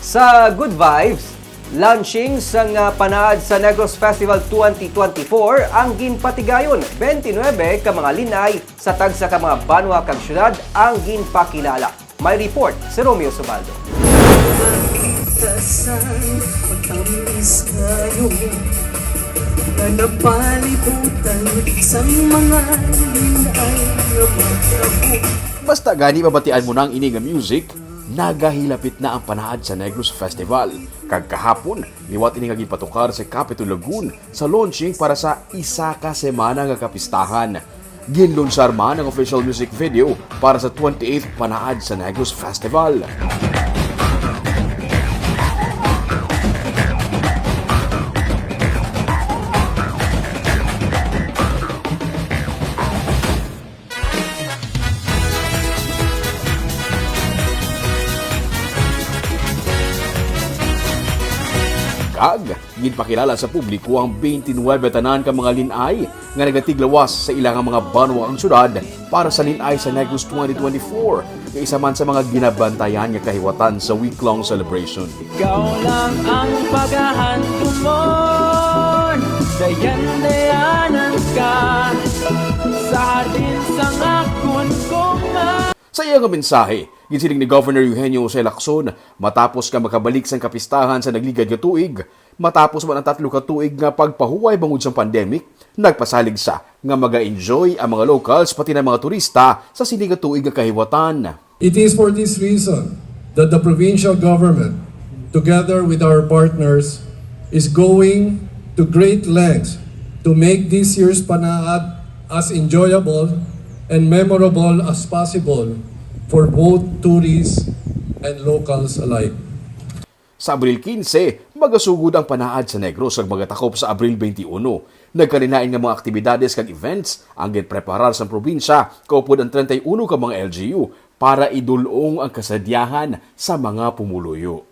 Sa Good Vibes, launching sa nga panaad sa Negros Festival 2024 ang ginpatigayon 29 ka mga linay sa tagsa ka mga banwa kag syudad ang ginpakilala. May report si Romeo Subaldo. Kasan magtamis kayo Na napalibutan sa mga linay na magkabuk Basta gani mabatian mo ng ini nga music, nagahilapit na ang panaad sa Negros Festival. Kag kahapon, liwat ini nga gipatukar sa Capitol Lagoon sa launching para sa isa ka semana nga kapistahan. Ginlunsar man ang official music video para sa 28th panaad sa Negros Festival. Kag, ginpakilala sa publiko ang 29 tanan ka mga linay nga nagatiglawas sa ilang mga banwa ang syudad para sa linay sa Negros 2024 nga isa man sa mga ginabantayan nga kahiwatan sa week-long celebration. Ikaw lang ang paghahantumon Dayan-dayanan ka Sa atin sa ngakon kong nga Sa iyang mensahe, ginsiling ni Governor Eugenio Jose Lacson matapos ka makabalik sa kapistahan sa nagligad nga tuig, matapos man ang tatlo ka tuig nga pagpahuway bangod sa pandemic, nagpasalig sa nga maga-enjoy ang mga locals pati ng mga turista sa sini nga tuig nga kahiwatan. It is for this reason that the provincial government, together with our partners, is going to great lengths to make this year's Panaad as enjoyable and memorable as possible for both tourists and locals alike. Sa Abril 15, magasugod ang panaad sa Negros ag magatakop sa Abril 21. Nagkalinain nga mga aktibidades kag events ang gitpreparar sa probinsya kaupod ang 31 ka mga LGU para idulong ang kasadyahan sa mga pumuluyo.